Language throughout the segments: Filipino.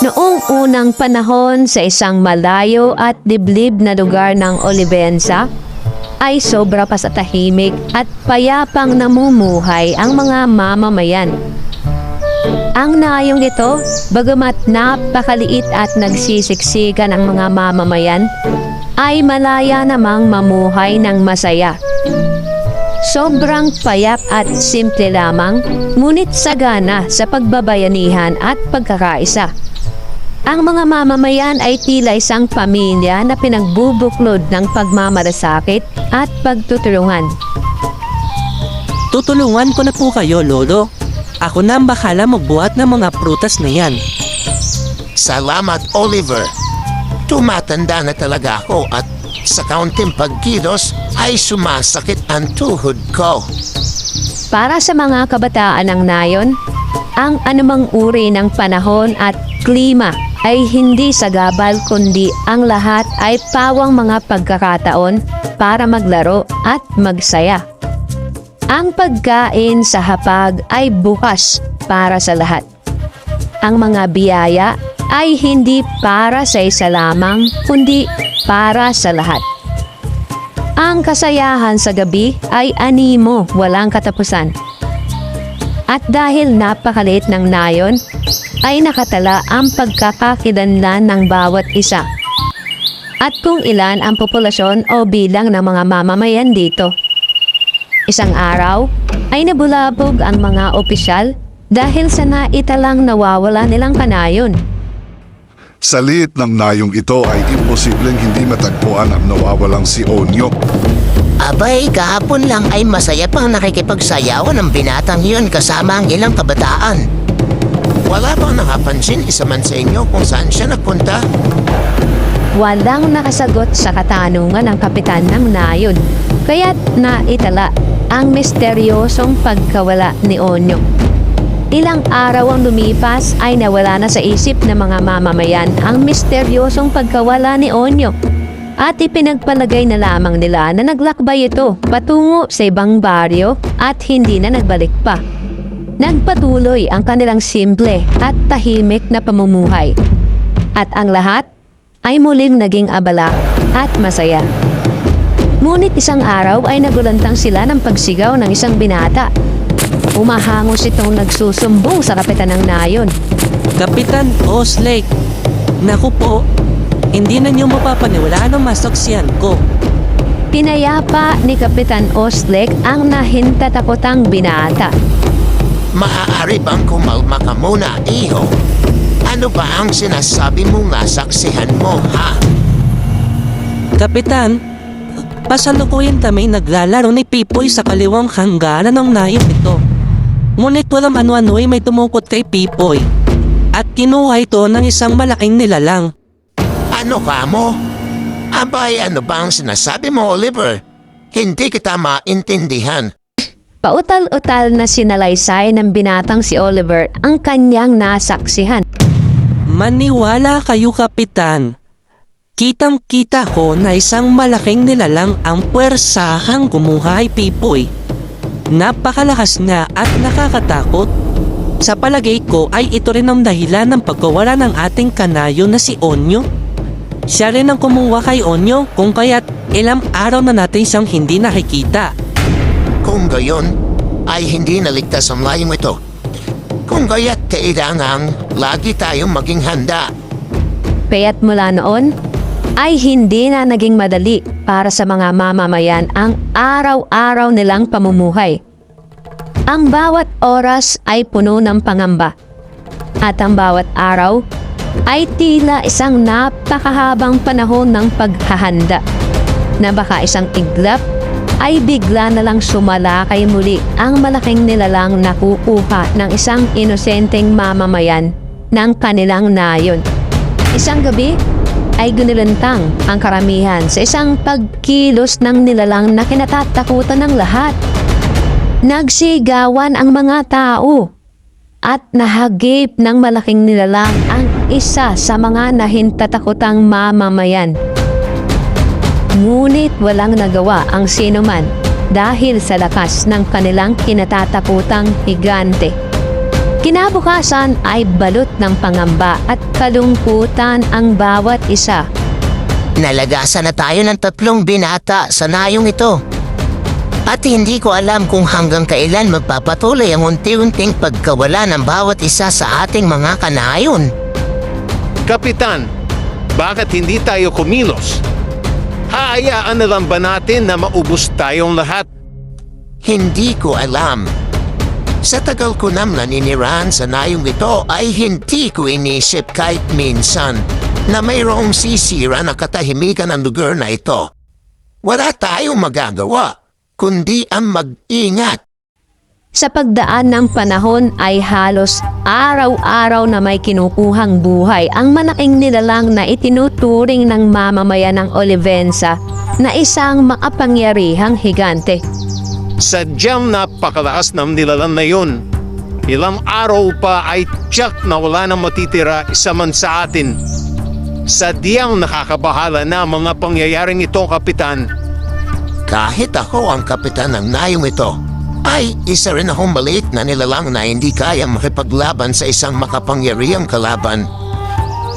Noong unang panahon sa isang malayo at diblib na lugar ng Olivenza, ay sobra pa sa tahimik at payapang namumuhay ang mga mamamayan. Ang nayong nito, bagamat napakaliit at nagsisiksikan ang mga mamamayan, ay malaya namang mamuhay ng masaya. Sobrang payak at simple lamang, ngunit sagana sa pagbabayanihan at pagkakaisa. Ang mga mamamayan ay tila isang pamilya na pinagbubuklod ng pagmamalasakit at pagtutulungan. Tutulungan ko na po kayo, Lolo. Ako na ang bakala magbuhat ng mga prutas na yan. Salamat, Oliver. Tumatanda na talaga ako at sa kaunting pagkilos ay sumasakit ang tuhod ko. Para sa mga kabataan ng nayon, ang anumang uri ng panahon at klima ay hindi sagabal kundi ang lahat ay pawang mga pagkakataon para maglaro at magsaya. Ang pagkain sa hapag ay bukas para sa lahat. Ang mga biyaya ay hindi para sa isa lamang kundi para sa lahat. Ang kasayahan sa gabi ay animo walang katapusan. At dahil napakaliit ng nayon, ay nakatala ang pagkakakilanlan ng bawat isa. At kung ilan ang populasyon o bilang ng mga mamamayan dito. Isang araw ay nabulabog ang mga opisyal dahil sa naitalang nawawala nilang kanayon. Sa liit ng nayong ito ay imposibleng hindi matagpuan ang nawawalang si Onyo. Abay, kahapon lang ay masaya pang nakikipagsayawan ng binatang yun kasama ang ilang kabataan. Wala bang nakapansin isa man sa inyo kung saan siya nagpunta? Walang nakasagot sa katanungan ng kapitan ng nayon, kaya't naitala ang misteryosong pagkawala ni Onyo. Ilang araw ang lumipas ay nawala na sa isip ng mga mamamayan ang misteryosong pagkawala ni Onyo at ipinagpalagay na lamang nila na naglakbay ito patungo sa ibang baryo at hindi na nagbalik pa. Nagpatuloy ang kanilang simple at tahimik na pamumuhay. At ang lahat ay muling naging abala at masaya. Ngunit isang araw ay nagulantang sila ng pagsigaw ng isang binata. Umahangos itong nagsusumbong sa kapitan ng nayon. Kapitan Oslake, naku po, hindi na niyo mapapaniwalaan ang masaksiyan ko. Pinayapa ni Kapitan Oslek ang nahintatakotang binata. Maaari bang kumalma ka muna, iho? Ano ba ang sinasabi mo nga saksihan mo, ha? Kapitan, pasalukuyan kami naglalaro ni Pipoy sa kaliwang hangganan ng nayong ito. Ngunit walang ano-ano ay may tumukot kay Pipoy. At kinuha ito ng isang malaking nilalang. Ano ka mo? Abay, ano ba ang sinasabi mo, Oliver? Hindi kita maintindihan. Pautal-utal na sinalaysay ng binatang si Oliver ang kanyang nasaksihan. Maniwala kayo, Kapitan. Kitang-kita ko na isang malaking nilalang ang puwersahang kumuha kay Pipoy. Napakalakas na at nakakatakot. Sa palagay ko ay ito rin ang dahilan ng pagkawala ng ating kanayo na si Onyo. Siya rin ang kumuha kay Onyo kung kaya't ilang araw na natin siyang hindi nakikita. Kung gayon, ay hindi naligtas ang layong ito. Kung gaya't kailangang lagi tayong maging handa. Kaya't mula noon, ay hindi na naging madali para sa mga mamamayan ang araw-araw nilang pamumuhay. Ang bawat oras ay puno ng pangamba. At ang bawat araw ay tila isang napakahabang panahon ng paghahanda na baka isang iglap ay bigla na lang sumalakay muli ang malaking nilalang nakukuha ng isang inosenteng mamamayan ng kanilang nayon. Isang gabi ay gunilantang ang karamihan sa isang pagkilos ng nilalang na kinatatakutan ng lahat. Nagsigawan ang mga tao at nahagip ng malaking nilalang ang isa sa mga nahintatakutang mamamayan. Ngunit walang nagawa ang sinuman dahil sa lakas ng kanilang kinatatakutang higante. Kinabukasan ay balot ng pangamba at kalungkutan ang bawat isa. Nalagasan na tayo ng tatlong binata sa nayong ito. At hindi ko alam kung hanggang kailan magpapatuloy ang unti-unting pagkawala ng bawat isa sa ating mga kanayon. Kapitan, bakit hindi tayo kumilos? Haayaan na lang ba natin na maubos tayong lahat? Hindi ko alam. Sa tagal ko nam naninirahan sa nayong ito ay hindi ko inisip kahit minsan na mayroong sisira na katahimikan ng lugar na ito. Wala tayong magagawa, kundi ang mag-ingat. Sa pagdaan ng panahon ay halos araw-araw na may kinukuhang buhay ang malaking nilalang na itinuturing ng mamamayan ng Olivenza na isang makapangyarihang higante. Sadyang napakalakas ng nilalang na yun. Ilang araw pa ay tiyak na wala nang matitira isa man sa atin. Sadyang nakakabahala na ang mga pangyayaring ito, Kapitan. Kahit ako ang kapitan ng nayong ito, ay isa rin akong maliit na nilalang na hindi kaya makipaglaban sa isang makapangyarihang kalaban.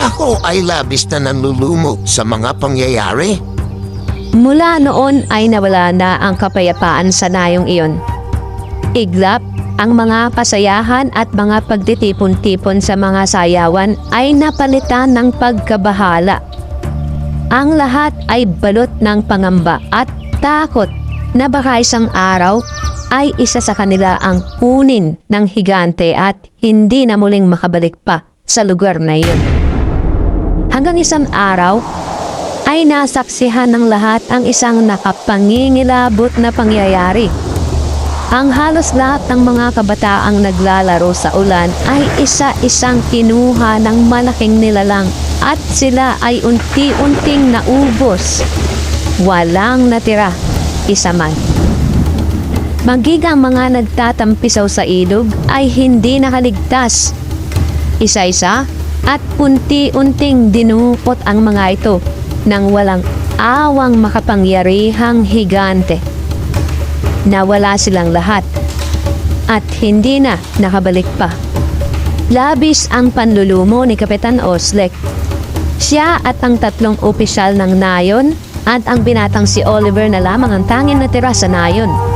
Ako ay labis na nanlulumot sa mga pangyayari. Mula noon ay nawala na ang kapayapaan sa nayong iyon. Iglap, ang mga kasayahan at mga pagtitipon-tipon sa mga sayawan ay napalitan ng pagkabahala. Ang lahat ay balot ng pangamba at takot na baka isang araw ay isa sa kanila ang kunin ng higante at hindi na muling makabalik pa sa lugar na iyon. Hanggang isang araw, ay nasaksihan ng lahat ang isang nakapangingilabot na pangyayari. Ang halos lahat ng mga kabataang naglalaro sa ulan ay isa-isang kinuha ng malaking nilalang at sila ay unti-unting naubos. Walang natira, isa man. Magigang mga nagtatampisaw sa ilog ay hindi nakaligtas. Isa-isa at unti-unting dinukot ang mga ito nang walang awang makapangyarihang higante. Nawala silang lahat at hindi na nakabalik pa. Labis ang panlulumo ni Kapitan Oslek. Siya at ang tatlong opisyal ng Nayon at ang binatang si Oliver na lamang ang tanging natira sa Nayon.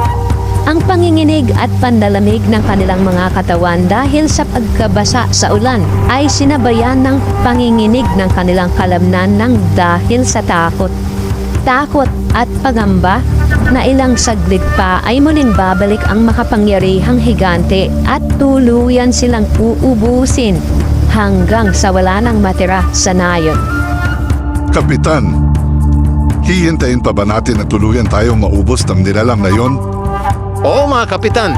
Ang panginginig at pandalamig ng kanilang mga katawan dahil sa pagkabasa sa ulan ay sinabayan ng panginginig ng kanilang kalamnan ng dahil sa takot. Takot at pagamba na ilang saglit pa ay muling babalik ang makapangyarihang higante at tuluyan silang uubusin hanggang sa wala nang matira sa nayon. Kapitan, hihintayin pa ba natin na tuluyan tayong maubos ng nilalang na yon? Oo mga Kapitan,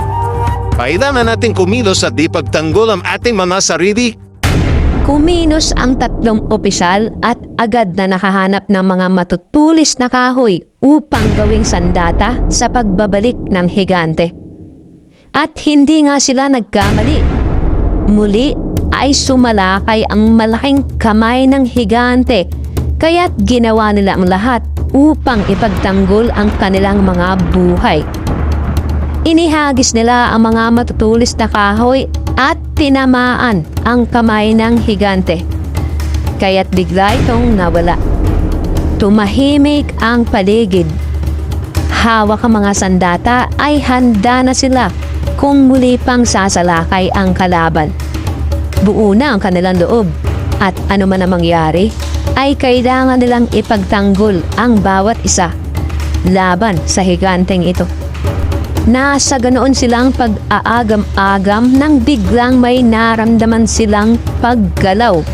kailangan natin kumilos at di pagtanggol ang ating mga sarili Kuminos ang tatlong opisyal at agad na nakahanap ng mga matutulis na kahoy upang gawing sandata sa pagbabalik ng higante. At hindi nga sila nagkamali. Muli ay sumalakay ang malaking kamay ng higante kaya't ginawa nila ang lahat upang ipagtanggol ang kanilang mga buhay. Inihagis nila ang mga matutulis na kahoy at tinamaan ang kamay ng higante. Kaya't bigla itong nawala. Tumahimik ang paligid. Hawak ang mga sandata ay handa na sila kung muli pang sasalakay ang kalaban. Buo na ang kanilang loob at ano man ang mangyari ay kailangan nilang ipagtanggol ang bawat isa laban sa higanteng ito. Nasa ganoon silang pag-aagam-agam nang biglang may naramdaman silang paggalaw.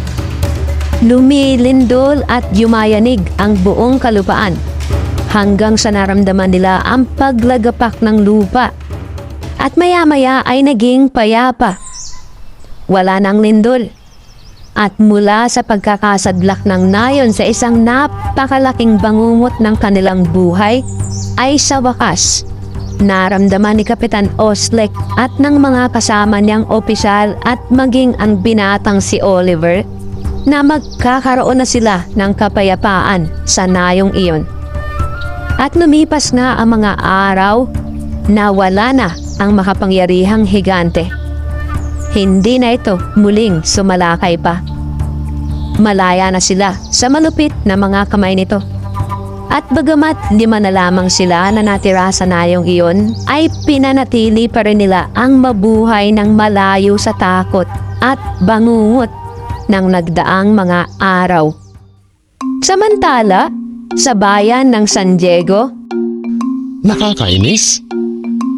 Lumilindol at yumayanig ang buong kalupaan hanggang sa naramdaman nila ang paglagapak ng lupa. At maya-maya ay naging payapa. Wala nang lindol. At mula sa pagkakasadlak ng nayon sa isang napakalaking bangungot ng kanilang buhay, ay sa wakas, naramdaman ni Kapitan Oslek at ng mga kasama niyang opisyal at maging ang binatang si Oliver na magkakaroon na sila ng kapayapaan sa nayong iyon. At lumipas nga ang mga araw na wala na ang makapangyarihang higante. hindi na ito muling sumalakay pa. Malaya na sila sa malupit na mga kamay nito. At bagamat lima na lamang sila na natira sa nayong iyon, ay pinanatili pa rin nila ang mabuhay ng malayo sa takot at bangungot ng nagdaang mga araw. Samantala, sa bayan ng San Diego, Nakakainis.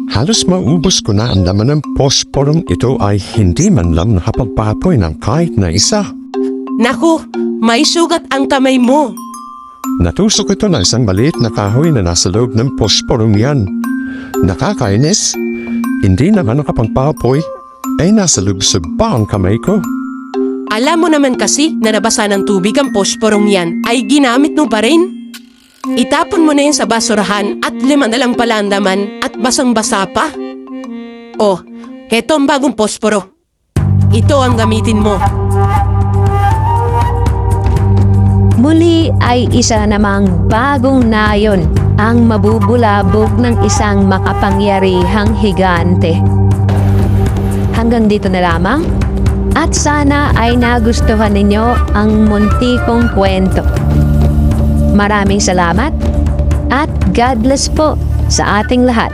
Halos maubos ko na ang laman ng posporong ito ay hindi man lang nakapagpapoy ng kahit na isa. Naku, may sugat ang kamay mo. Natusok ito na isang maliit na kahoy na nasa loob ng posporong yan. Nakakainis. Hindi naman nakapagpapoy. Ay nasa lubsob pa ang kamay ko. Alam mo naman kasi na nabasa ng tubig ang posporong yan ay ginamit mo pa rin. Itapon mo na yan sa basurahan at lima na lang pala ang at basang-basa pa. Oh, heto ang bagong posporo. Ito ang gamitin mo. Muli ay isa namang bagong nayon ang mabubulabog ng isang makapangyarihang higante. Hanggang dito na lamang at sana ay nagustuhan ninyo ang muntikong kwento. Maraming salamat at God bless po sa ating lahat.